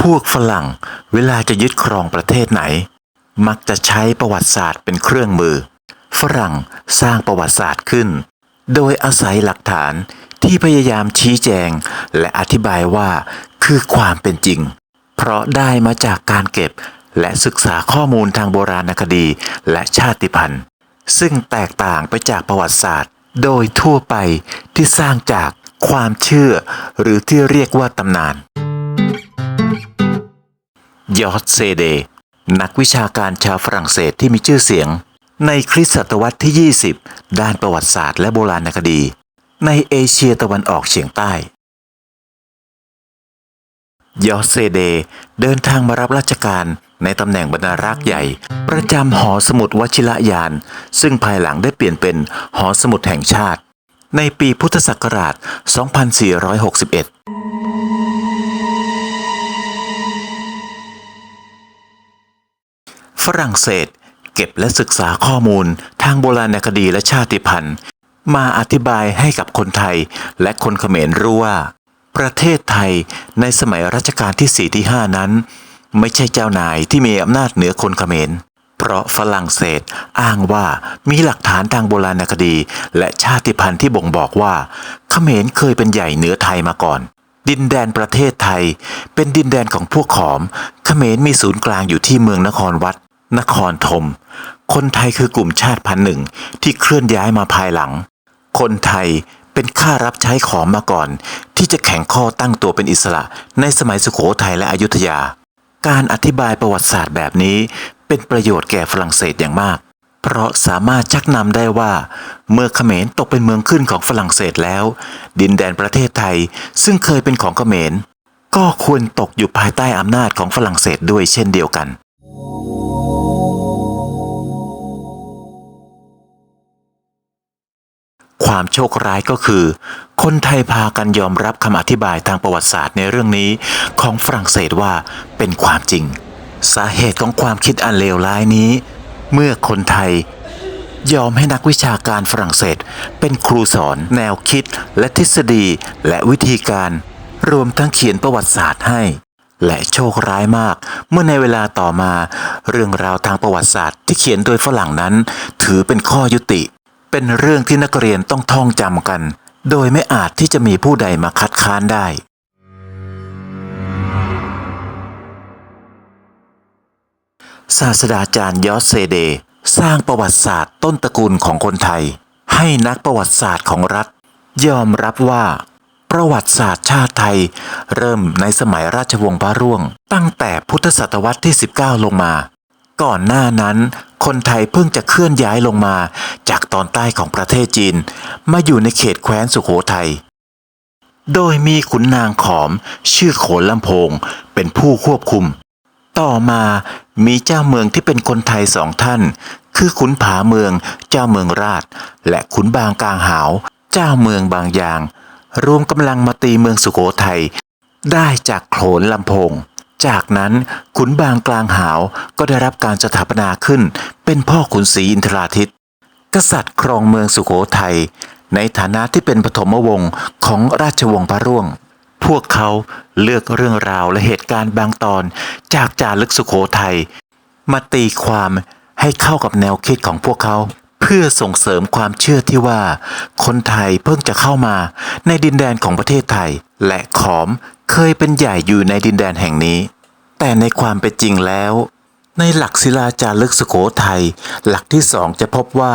พวกฝรั่งเวลาจะยึดครองประเทศไหน มักจะใช้ประวัติศาสตร์เป็นเครื่องมือ ฝรั่งสร้างประวัติศาสตร์ขึ้น โดยอาศัยหลักฐานที่พยายามชี้แจงและอธิบายว่าคือความเป็นจริง เพราะได้มาจากการเก็บและศึกษาข้อมูลทางโบราณคดีและชาติพันธุ์ ซึ่งแตกต่างไปจากประวัติศาสตร์ โดยทั่วไปที่สร้างจาก ความเชื่อ หรือที่เรียกว่าตำนาน ยอร์ดเซเด นักวิชาการชาวฝรั่งเศสที่มีชื่อเสียง ในคริสตศตวรรษที่ 20 ด้านประวัติศาสตร์และโบราณคดี ในเอเชียตะวันออกเฉียงใต้ ยอร์ดเซเด เดินทางมารับราชการในตำแหน่งบรรณารักษ์ใหญ่ ประจำหอสมุดวชิระยาน ซึ่งภายหลังได้เปลี่ยนเป็นหอสมุดแห่งชาติ ในปีพุทธศักราช 2461 ฝรั่งเศสเก็บและศึกษาข้อมูลทางโบราณคดีและชาติพันธุ์ มาอธิบายให้กับคนไทยและคนเขมรรู้ว่า ประเทศไทยในสมัยรัชกาลที่ 4 ที่ 5 นั้น ไม่ใช่เจ้านายที่มีอำนาจเหนือคนเขมร เพราะฝรั่งเศสอ้างว่ามีหลักฐานทางโบราณคดี และชาติพันธุ์ที่บ่งบอกว่าเขมรเคยเป็นใหญ่เหนือไทยมาก่อน ดินแดนประเทศไทย เป็นดินแดนของพวกขอม เขมรมีศูนย์กลางอยู่ที่เมืองนครวัด นครธม คนไทยคือกลุ่มชาติพันธุ์หนึ่งที่เคลื่อนย้ายมาภายหลัง คนไทยเป็นข้ารับใช้ขอมมาก่อน ที่จะแข่งข้อตั้งตัวเป็นอิสระในสมัยสุโขทัยและอยุธยาการอธิบายประวัติศาสตร์แบบนี้ เป็นประโยชน์แก่ฝรั่งเศสอย่างมาก เพราะสามารถชักนำได้ว่า เมื่อเขมรตกเป็นเมืองขึ้นของฝรั่งเศสแล้ว ดินแดนประเทศไทยซึ่งเคยเป็นของเขมร ก็ควรตกอยู่ภายใต้อำนาจของฝรั่งเศสด้วยเช่นเดียวกันความโชคร้ายก็คือ คนไทยพากันยอมรับคำอธิบายทางประวัติศาสตร์ในเรื่องนี้ของฝรั่งเศสว่าเป็นความจริง สาเหตุของความคิดอันเลวร้ายนี้ เมื่อคนไทย ยอมให้นักวิชาการฝรั่งเศส เป็นครูสอนแนวคิดและทฤษฎีและวิธีการ รวมทั้งเขียนประวัติศาสตร์ให้ และโชคร้ายมาก เมื่อในเวลาต่อมา เรื่องราวทางประวัติศาสตร์ที่เขียนโดยฝรั่งนั้น ถือเป็นข้อยุติ เป็นเรื่องที่นักเรียนต้องท่องจำกัน โดยไม่อาจที่จะมีผู้ใดมาคัดค้านได้ ศาสตราจารย์ยอสเซเด สร้างประวัติศาสตร์ต้นตระกูลของคนไทย ให้นักประวัติศาสตร์ของรัฐ ยอมรับว่า ประวัติศาสตร์ชาติไทย เริ่มในสมัยราชวงศ์พระร่วง ตั้งแต่พุทธศตวรรษที่ 19 ลงมา ก่อนหน้านั้นคนไทยเพิ่งจะเคลื่อนย้ายลงมา จากตอนใต้ของประเทศจีน มาอยู่ในเขตแคว้นสุโขทัยโดยมีขุนนางขอม ชื่อโขนลำโพง เป็นผู้ควบคุม ต่อมามีเจ้าเมืองที่เป็นคนไทยสองท่าน คือขุนผาเมืองเจ้าเมืองราช และขุนบางกลางหาว เจ้าเมืองบางยาง รวมกำลังมาตีเมืองสุโขทัยได้จากโขนลำพง จากนั้นขุนบางกลางหาวก็ได้รับการสถาปนาขึ้น เป็นพ่อขุนศรีอินทราทิต กษัตริย์ครองเมืองสุโขทัยในฐานะที่เป็นปฐมวงศ์ของราชวงศ์พระร่วง พวกเขาเลือกเรื่องราวและเหตุการณ์บางตอน จากจารึกสุโขทัยมาตีความให้เข้ากับแนวคิดของพวกเขา เพื่อส่งเสริมความเชื่อที่ว่า คนไทยเพิ่งจะเข้ามาในดินแดนของประเทศไทย และขอมเคยเป็นใหญ่อยู่ในดินแดนแห่งนี้ แต่ในความเป็นจริงแล้ว ในหลักศิลาจารึกสุโขทัยหลักที่สองจะพบว่า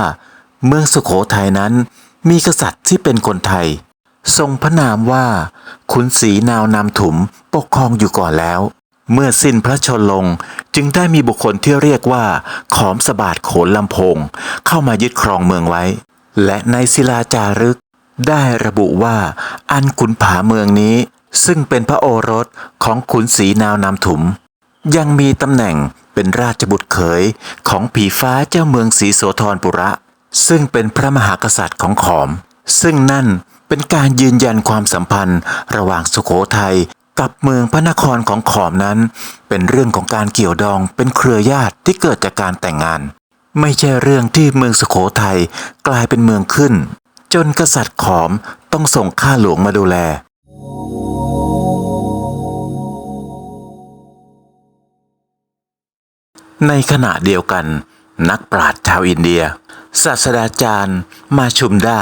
เมืองสุโขทัยนั้นมีกษัตริย์ที่เป็นคนไทย ทรงพระนามว่า ขุนศรีนาวนามถุมปกครองอยู่ก่อนแล้ว เมื่อสิ้นพระชนลงจึงได้มีบุคคลที่เรียกว่า ขอมสบาดโขนลำพง เข้ามายึดครองเมืองไว้ และในศิลาจารึก ได้ระบุว่า อันขุนผาเมืองนี้ ซึ่งเป็นพระโอรสของขุนศรีนาวนามถุม ยังมีตำแหน่งเป็นราชบุตรเขยของผีฟ้าเจ้าเมืองศรีโสธรปุระ ซึ่งเป็นพระมหากษัตริย์ของขอม ซึ่งนั่น เป็นการยืนยันความสัมพันธ์ ระหว่างสุโขทัยกับเมืองพระนครของขอมนั้น เป็นเรื่องของการเกี่ยวดองเป็นเครือญาติที่เกิดจากการแต่งงาน ไม่ใช่เรื่องที่เมืองสุโขทัยกลายเป็นเมืองขึ้น จนกษัตริย์ขอมต้องส่งข้าหลวงมาดูแลในขณะเดียวกัน นักปราชญ์ชาวอินเดีย ศาสตราจารย์ มาชุมดา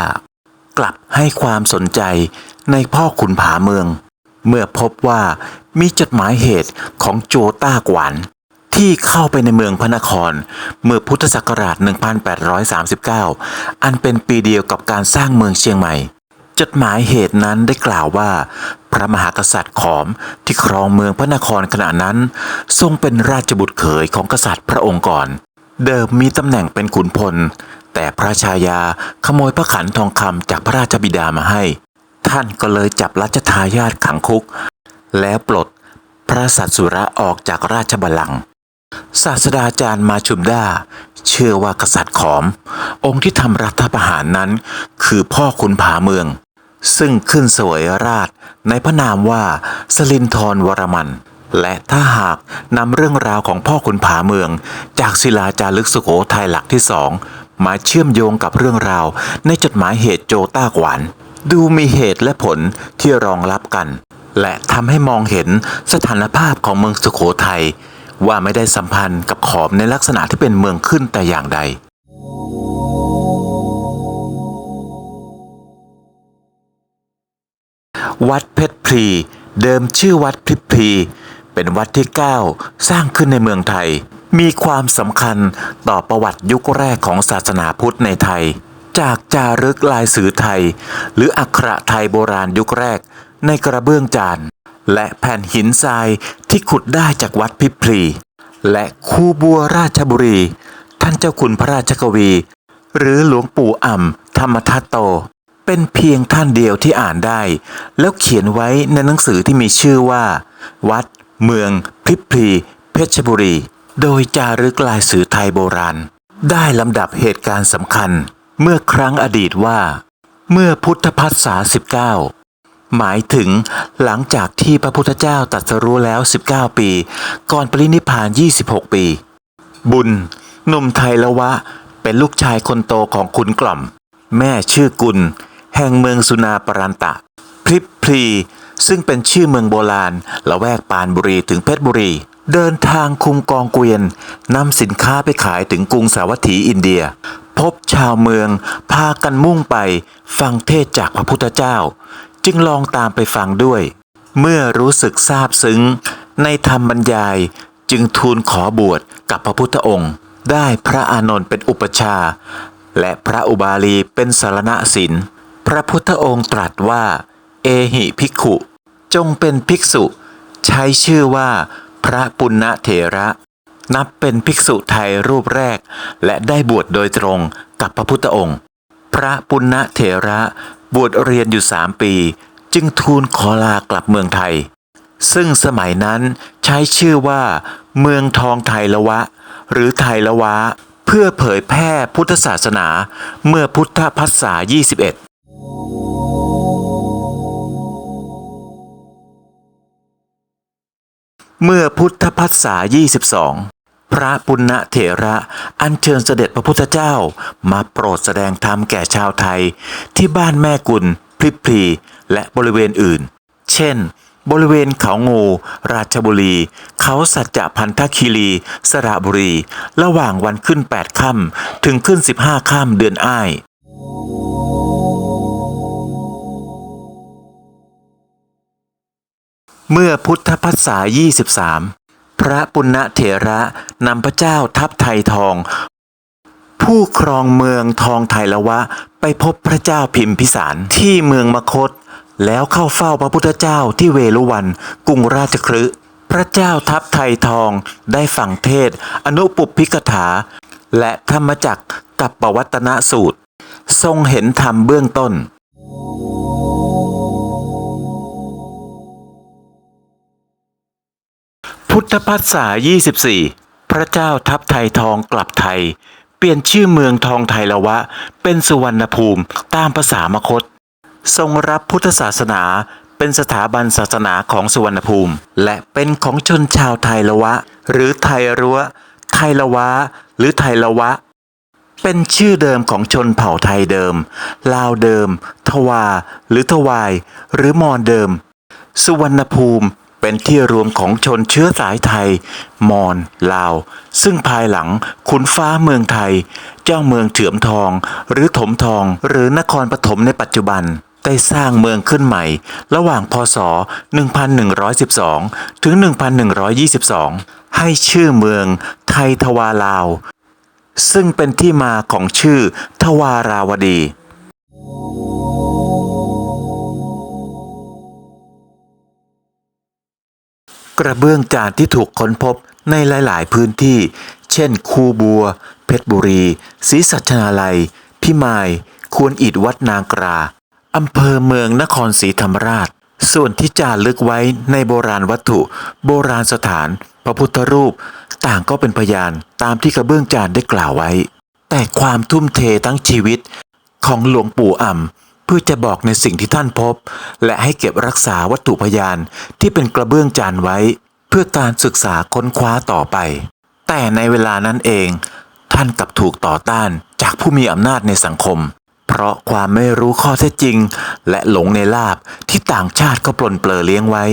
กลับให้ความสนใจในพ่อขุนผาเมือง เมื่อพบว่ามีจดหมายเหตุของโจต้ากวนที่เข้าไปในเมืองพระนคร เมื่อพุทธศักราช 1839 อันเป็นปีเดียวกับการสร้างเมืองเชียงใหม่ จดหมายเหตุนั้นได้กล่าวว่า พระมหากษัตริย์ขอมที่ครองเมืองพระนครขณะนั้น ทรงเป็นราชบุตรเขยของกษัตริย์พระองค์ก่อน เดิมมีตำแหน่งเป็นขุนพล แต่พระชายาขโมยพระขันทองคำจากพระราชบิดามาให้ ท่านก็เลยจับรัชทายาทขังคุก แล้วปลดพระสัตสุระออกจากราชบัลลังก์ศาสดาจารย์มาชุมดาเชื่อว่ากษัตริย์ขอม องค์ที่ทำรัฐประหารนั้น คือพ่อขุนผาเมือง ซึ่งขึ้นเสวยราชในพระนามว่าสลินทรวรมัน และถ้าหากนำเรื่องราวของพ่อขุนผาเมือง จากศิลาจารึกสุโขทัยหลักที่สอง มาเชื่อมโยงกับเรื่องราว ในจดหมายเหตุโจต้ากวาน ดูมีเหตุและผลที่รองรับกัน และทำให้มองเห็นสถานภาพของเมืองสุโขทัยว่าไม่ได้สัมพันธ์กับขอมในลักษณะที่เป็นเมืองขึ้นแต่อย่างใดวัดเพชรพลีเดิมชื่อวัดพริพลีเป็นวัดที่ 9 สร้างขึ้นในเมืองไทย มีความสำคัญต่อประวัติยุคแรกของศาสนาพุทธในไทย จากจารึกลายสื่อไทย หรืออักขระไทยโบราณยุคแรกในกระเบื้องจาน และแผ่นหินทรายที่ขุดได้จากวัดพิพลี และคูบัวราชบุรี ท่านเจ้าคุณพระราชกวี หรือหลวงปู่อ่ำธรรมทัตโต เป็นเพียงท่านเดียวที่อ่านได้ แล้วเขียนไว้ในหนังสือที่มีชื่อว่า วัด เมืองพิพลีเพชรบุรี โดยจารึกลายสื่อไทยโบราณ ได้ลำดับเหตุการณ์สำคัญ เมื่อครั้งอดีตว่า เมื่อพุทธพัฒษา19 หมายถึงหลังจากที่พระพุทธเจ้าตรัสรู้แล้ว 19 ปี ก่อนปรินิพาน 26 ปี บุญหนุ่มไทยละวะ เป็นลูกชายคนโตของขุนกล่อม แม่ชื่อกุล แห่งเมืองสุนาปรันตะ พริบพลี ซึ่งเป็นชื่อเมืองโบราณละแวกปานบุรีถึงเพชรบุรี เดินทางคุมกองเกวียนนำสินค้าไปขายถึงกรุงสาวัตถีอินเดีย พบชาวเมืองพากันมุ่งไปฟังเทศจากพระพุทธเจ้า จึงลองตามไปฟังด้วย เมื่อรู้สึกซาบซึ้ง ในธรรมบรรยายจึงทูลขอบวชกับพระพุทธองค์ ได้พระอานนท์เป็นอุปชา และพระอุบาลีเป็นสารณศิลพระพุทธองค์ตรัสว่า เอหิภิกขุ จงเป็นภิกษุ ใช้ชื่อว่า พระปุณณเถระ นับเป็นภิกษุไทยรูปแรก และได้บวชโดยตรงกับพระพุทธองค์ พระปุณณเถระบวชเรียนอยู่สามปี จึงทูลขอลากลับเมืองไทย ซึ่งสมัยนั้นใช้ชื่อว่า เมืองทองไทยละวะ หรือไทยละวะ เพื่อเผยแพร่พุทธศาสนาเมื่อพุทธพัศษา21 เมื่อพุทธพัศษา22 พระปุณณเถระอัญเชิญเสด็จพระพุทธเจ้ามาโปรดแสดงธรรมแก่ชาวไทย ที่บ้านแม่กุลพริพลีและบริเวณอื่น เช่น บริเวณเขางู ราชบุรี เขาสัจจะพันธคีรี สระบุรี ระหว่างวันขึ้น 8 ค่ำถึงขึ้น 15 ค่ำเดือนอ้าย เมื่อพุทธพัศษา23 พระปุณณเถระนำพระเจ้าทัพไทยทอง ผู้ครองเมืองทองไทยละวะ ไปพบพระเจ้าพิมพิสารที่เมืองมคต แล้วเข้าเฝ้าพระพุทธเจ้าที่เวลุวันกรุงราชคฤห์พระเจ้าทัพไทยทองได้ฟังเทศ อนุปุพพิกถา และธรรมจักกับปวัตนสูตร ทรงเห็นธรรมเบื้องต้น พุทธพัฒษา24 พระเจ้าทัพไทยทองกลับไทย เปลี่ยนชื่อเมืองทองไทยละวะ เป็นสุวรรณภูมิตามภาษามคต ทรงรับพุทธศาสนาเป็นสถาบันศาสนาของสุวรรณภูมิ และเป็นของชนชาวไทยละวะ หรือไทยรั้ว ไทยละวะ หรือไทยละวะ เป็นชื่อเดิมของชนเผ่าไทยเดิม ลาวเดิม ทวา หรือทวาย หรือมอญเดิม สุวรรณภูมิ เป็นที่รวมของชนเชื้อสายไทย มอญลาว ซึ่งภายหลังขุนฟ้าเมืองไทย เจ้าเมืองเฉือมทอง หรือถมทอง หรือนครปฐมในปัจจุบัน ได้สร้างเมืองขึ้นใหม่ ระหว่างพศ 1112 ถึง 1122 ให้ชื่อเมืองไทยทวาลาว ซึ่งเป็นที่มาของชื่อทวาราวดี กระเบื้องจานที่ถูกค้นพบในหลาย ๆ พื้นที่ เช่น คูบัว เพชรบุรีศรีสัชนาลัย พิมาย ควรอิดวัดนางกราอำเภอเมืองนครศรีธรรมราช ส่วนที่จารึกไว้ในโบราณวัตถุ โบราณสถาน พระพุทธรูป ต่างก็เป็นพยานตามที่กระเบื้องจานได้กล่าวไว้ แต่ความทุ่มเททั้งชีวิตของหลวงปู่อ่ำ พื่อจะบอกในสิ่งที่ท่านพบ และให้เก็บรักษาวัตถุพยานที่เป็นกระเบื้องจานไว้ เพื่อการศึกษาค้นคว้าต่อไป แต่ในเวลานั้นเอง ท่านกลับถูกต่อต้านจากผู้มีอำนาจในสังคม เพราะความไม่รู้ข้อเท็จจริง และหลงในลาบที่ต่างชาติก็ปลนเปลือเลี้ยงไว้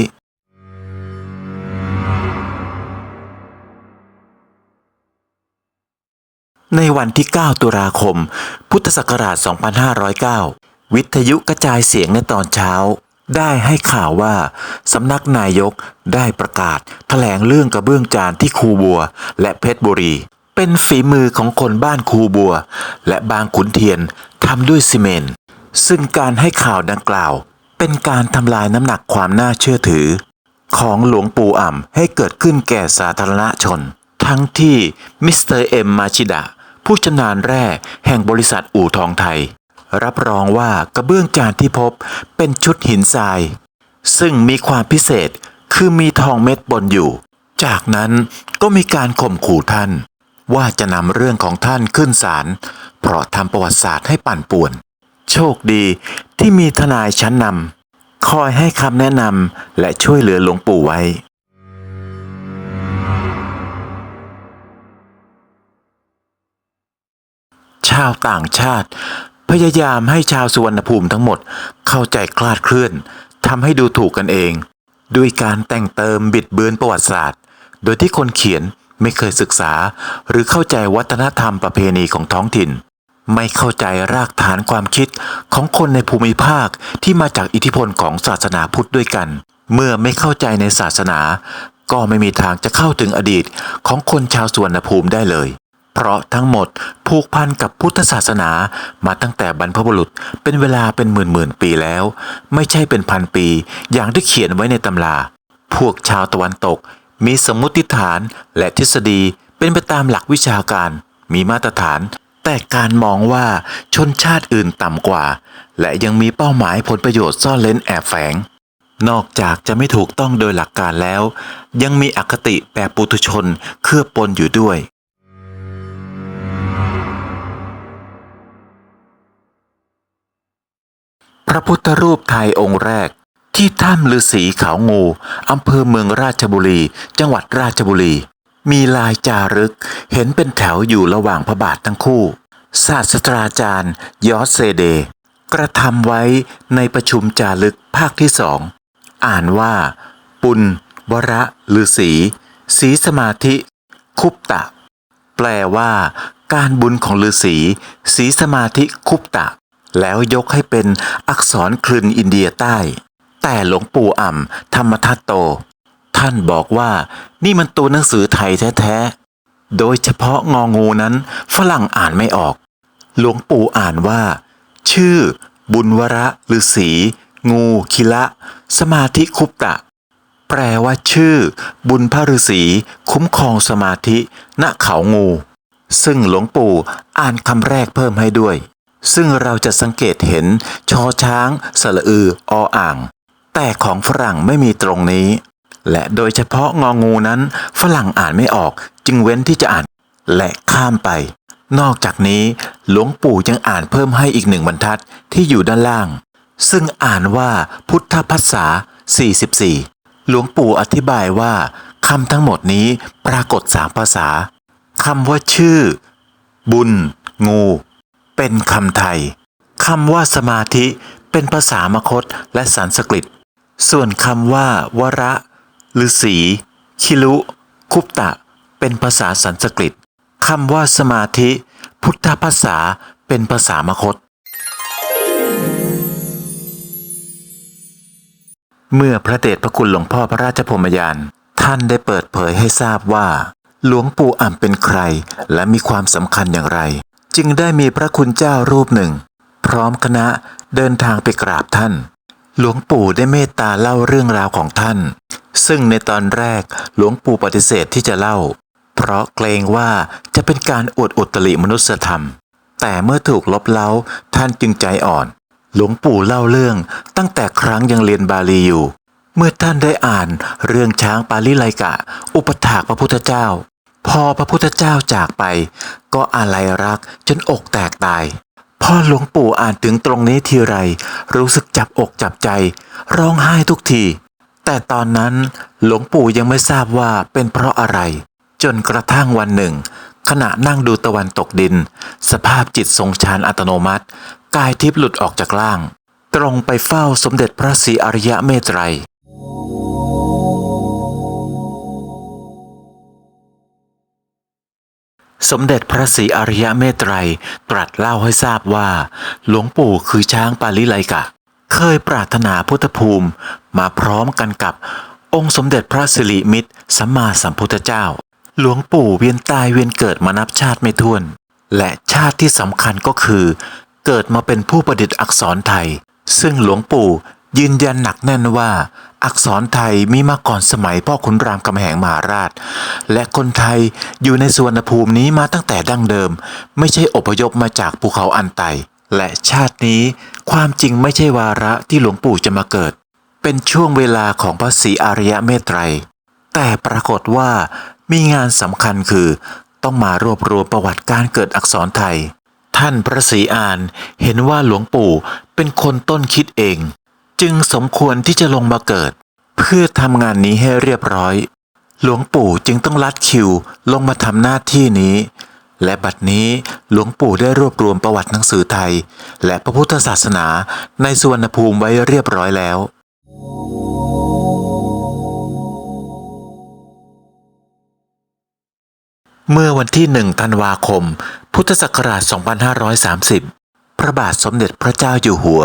ในวันที่ 9 ตุลาคม พุทธศักราช 2509 วิทยุกระจายเสียงในตอนเช้า ได้ให้ข่าวว่าสำนักนายกได้ประกาศแถลงเรื่องกระเบื้องจานที่คูบัว และเพชรบุรี เป็นฝีมือของคนบ้านคูบัว และบางขุนเทียนทำด้วยซีเมนต์ซึ่งการให้ข่าวดังกล่าว เป็นการทำลายน้ำหนักความน่าเชื่อถือ ของหลวงปู่อ่ำให้เกิดขึ้นแก่สาธารณชน ทั้งที่มิสเตอร์เอ็มมาชิดะผู้ชำนาญแร่แห่งบริษัทอู่ทองไทย รับรองว่ากระเบื้องจานที่พบเป็นชุดหินทราย ซึ่งมีความพิเศษคือมีทองเม็ดบนอยู่ จากนั้นก็มีการข่มขู่ท่าน ว่าจะนำเรื่องของท่านขึ้นศาลเพราะทำประวัติศาสตร์ให้ปั่นป่วน โชคดีที่มีทนายชั้นนำคอยให้คำแนะนำและช่วยเหลือหลวงปู่ไว้ชาวต่างชาติ พยายามให้ชาวสุวรรณภูมิทั้งหมดเข้าใจคลาดเคลื่อนทำให้ดูถูกกันเอง ด้วยการแต่งเติมบิดเบือนประวัติศาสตร์ โดยที่คนเขียนไม่เคยศึกษา หรือเข้าใจวัฒนธรรมประเพณีของท้องถิ่น ไม่เข้าใจรากฐานความคิดของคนในภูมิภาคที่มาจากอิทธิพลของศาสนาพุทธด้วยกัน เมื่อไม่เข้าใจในศาสนา ก็ไม่มีทางจะเข้าถึงอดีตของคนชาวสุวรรณภูมิได้เลย เพราะทั้งหมดผูกพันกับพุทธศาสนามาตั้งแต่บรรพบุรุษเป็นเวลาเป็นหมื่นหมื่นปีแล้ว ไม่ใช่เป็นพันปี อย่างที่เขียนไว้ในตำรา พวกชาวตะวันตก มีสมมติฐานและทฤษฎีเป็นไปตามหลักวิชาการ มีมาตรฐาน แต่การมองว่าชนชาติอื่นต่ำกว่า และยังมีเป้าหมายผลประโยชน์ซ่อนเล้นแอบแฝงนอกจากจะไม่ถูกต้องโดยหลักการแล้ว ยังมีอคติแบบปุถุชนเคลือบปนอยู่ด้วย ระพุทธรูปไทยองค์แรก ที่ถ้ำฤาษีเขางูอำเภอเมืองราชบุรี จังหวัดราชบุรี มีลายจารึก เห็นเป็นแถวอยู่ระหว่างพระบาททั้งคู่ ศาสตราจารย์ ยอสเซเด กระทำไว้ในประชุมจารึกภาคที่สอง อ่านว่า ปุณวระฤาษีสีสมาธิ คุปตะ แปลว่า การบุญของฤาษีสีสมาธิคุปตะ แล้วยกให้เป็นอักษรคลึนอินเดียใต้ แต่หลวงปู่อ่ำธรรมทัตโต ท่านบอกว่านี่มันตัวหนังสือไทยแท้ๆ โดยเฉพาะงองูนั้นฝรั่งอ่านไม่ออก หลวงปู่อ่านว่า ชื่อ บุญวระฤาษีงูคิละ สมาธิคุปตะ แปลว่าชื่อ บุญพระฤาษีคุ้มครองสมาธิณเขางู ซึ่งหลวงปู่อ่านคำแรกเพิ่มให้ด้วย ซึ่งเราจะสังเกตเห็นชอช้างสระอือออ่าง แต่ของฝรั่งไม่มีตรงนี้ และโดยเฉพาะงองูนั้น ฝรั่งอ่านไม่ออกจึงเว้นที่จะอ่าน และข้ามไป นอกจากนี้หลวงปู่ยังอ่านเพิ่มให้อีกหนึ่งบรรทัดที่อยู่ด้านล่าง ซึ่งอ่านว่าพุทธภาษา44 หลวงปู่อธิบายว่าคำทั้งหมดนี้ปรากฏสามภาษาคำว่าชื่อ บุญ งู เป็นคำไทยคำว่าสมาธิเป็นภาษามคตและสันสกฤต ส่วนคำว่าวระฤาษีคิลุ คุปตะ เป็นภาษาสันสกฤตคำว่าสมาธิ พุทธภาษาเป็นภาษามคต เมื่อพระเดชพระคุณหลวงพ่อพระราชพรมยาน ท่านได้เปิดเผยให้ทราบว่า หลวงปู่อ่ำเป็นใคร และมีความสำคัญอย่างไร จึงได้มีพระคุณเจ้ารูปหนึ่ง พร้อมคณะเดินทางไปกราบท่าน หลวงปู่ได้เมตตาเล่าเรื่องราวของท่าน ซึ่งในตอนแรกหลวงปู่ปฏิเสธที่จะเล่า เพราะเกรงว่าจะเป็นการอวดอุตริมนุสธรรม แต่เมื่อถูกลบเล้าท่านจึงใจอ่อน หลวงปู่เล่าเรื่องตั้งแต่ครั้งยังเรียนบาลีอยู่ เมื่อท่านได้อ่านเรื่องช้างปาลิไลกะ อุปถากพระพุทธเจ้า พอพระพุทธเจ้าจากไป ก็อาลัยรักจนอกแตกตาย พ่อหลวงปู่อ่านถึงตรงนี้ทีไร รู้สึกจับอกจับใจ ร้องไห้ทุกที แต่ตอนนั้นหลวงปู่ยังไม่ทราบว่าเป็นเพราะอะไร จนกระทั่งวันหนึ่ง ขณะนั่งดูตะวันตกดิน สภาพจิตทรงฌานอัตโนมัติ กายทิพย์หลุดออกจากร่าง ตรงไปเฝ้าสมเด็จพระศรีอริยะเมตไตร สมเด็จพระศรีอริยะเมตไตรตรัสเล่าให้ทราบว่า หลวงปู่คือช้างปาลิไลกะ เคยปรารถนาพุทธภูมิมาพร้อมกันกับ องค์สมเด็จพระสิริมิตรสัมมาสัมพุทธเจ้า หลวงปู่เวียนตายเวียนเกิดมานับชาติไม่ถ้วน และชาติที่สำคัญก็คือ เกิดมาเป็นผู้ประดิษฐ์อักษรไทย ซึ่งหลวงปู่ยืนยันหนักแน่นว่า อักษรไทยมีมาก่อนสมัยพ่อขุนรามคำแหงมหาราช และคนไทยอยู่ในสวนภูมินี้มาตั้งแต่ดั้งเดิม ไม่ใช่อพยพมาจากภูเขาอันไต และชาตินี้ความจริงไม่ใช่วาระที่หลวงปู่จะมาเกิด เป็นช่วงเวลาของพระศรีอริยเมตไตร แต่ปรากฏว่ามีงานสำคัญคือต้องมารวบรวมประวัติการเกิดอักษรไทย ท่านพระศรีอานเห็นว่าหลวงปู่เป็นคนต้นคิดเอง จึงสมควรที่จะลงมาเกิด เพื่อทำงานนี้ให้เรียบร้อย หลวงปู่จึงต้องลัดคิวลงมาทำหน้าที่นี้ และบัดนี้หลวงปู่ได้รวบรวมประวัติหนังสือไทย และพระพุทธศาสนาในสุวรรณภูมิไว้เรียบร้อยแล้วเมื่อวันที่หนึ่งธันวาคม พุทธศักราช 2530 พระบาทสมเด็จพระเจ้าอยู่หัว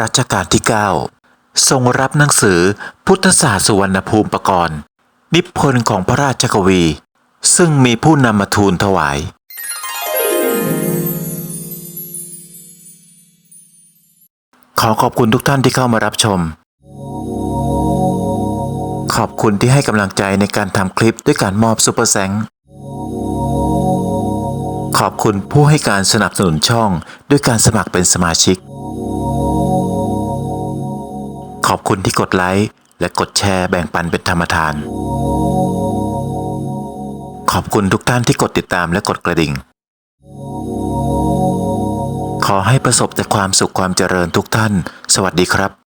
รัชกาลที่ 9 ทรงรับหนังสือพุทธศาสตร์สุวรรณภูมิประกรณ์ นิพนธ์ของพระราชกวี ซึ่งมีผู้นำมาทูลถวายขอขอบคุณทุกท่านที่เข้ามารับชม ขอบคุณที่ให้กำลังใจในการทำคลิปด้วยการมอบซุปเปอร์แซง ขอบคุณผู้ให้การสนับสนุนช่องด้วยการสมัครเป็นสมาชิก ขอบคุณที่กดไลค์และกดแชร์แบ่งปันเป็นธรรมทาน ขอบคุณทุกท่านที่กดติดตามและกดกระดิ่ง ขอให้ประสบแต่ความสุขความเจริญทุกท่าน สวัสดีครับ